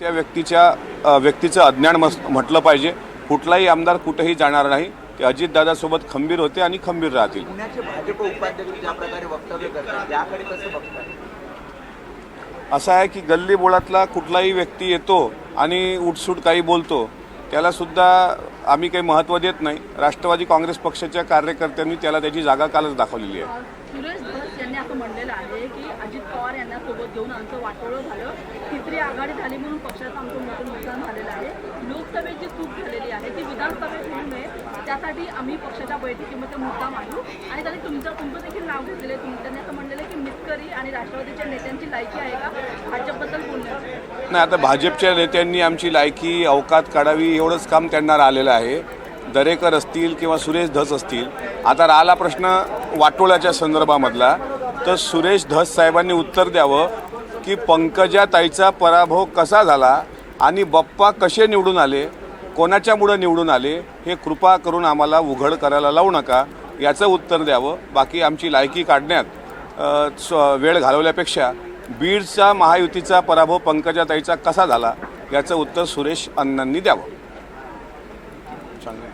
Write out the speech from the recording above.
त्या व्यक्तीच्या व्यक्तीचं अज्ञान मस म्हटलं पाहिजे. कुठलाही आमदार कुठेही जाणार नाही. ते अजितदादासोबत खंबीर होते आणि खंबीर राहतील. असं आहे की गल्ली बोळातला कुठलाही व्यक्ती येतो आणि उठसूट काही बोलतो त्यालासुद्धा आम्ही काही महत्त्व देत नाही. राष्ट्रवादी काँग्रेस पक्षाच्या कार्यकर्त्यांनी त्याला त्याची जागा कालच दाखवलेली आहे. सुरेश धस यांनी असं म्हणलेलं आहे की अजित पवार यांना सोबत घेऊन आमचं वाटोळं झालं. तिसरी आघाडी झाली म्हणून पक्षाचं आमचं मोठं नुकसान झालेलं आहे. लोकसभेची चूक झालेली आहे ती विधानसभेत होऊ नये त्यासाठी आम्ही पक्षाच्या बैठकीमध्ये मुद्दा मांडू आणि त्यांनी तुमचं तुमचं देखील नाव घेतलेलं आहे. त्यांनी असं म्हणलेलं की मितकरी आणि राष्ट्रवादीच्या नेत्यांची लायकी आहे का? भाजपबद्दल नाही आता भाजपच्या नेत्यांनी आमची लायकी अवकात काढावी एवढंच काम त्यांना राहिलेलं आहे. दरेकर असतील किंवा सुरेश धस असतील. आता राहिला प्रश्न वाटोळ्याच्या संदर्भामधला. तर सुरेश धस साहेबांनी उत्तर द्यावं की पंकजा ताईचा पराभव कसा झाला आणि बप्पा कसे निवडून आले कोणाच्यामुळं निवडून आले हे कृपा करून आम्हाला उघड करायला लावू नका. याचं उत्तर द्यावं. बाकी आमची लायकी काढण्यात वेळ घालवल्यापेक्षा बीडचा महायुतीचा पराभव पंकजाताईचा कसा झाला याचं उत्तर सुरेश अण्णांनी द्यावं. चांगलं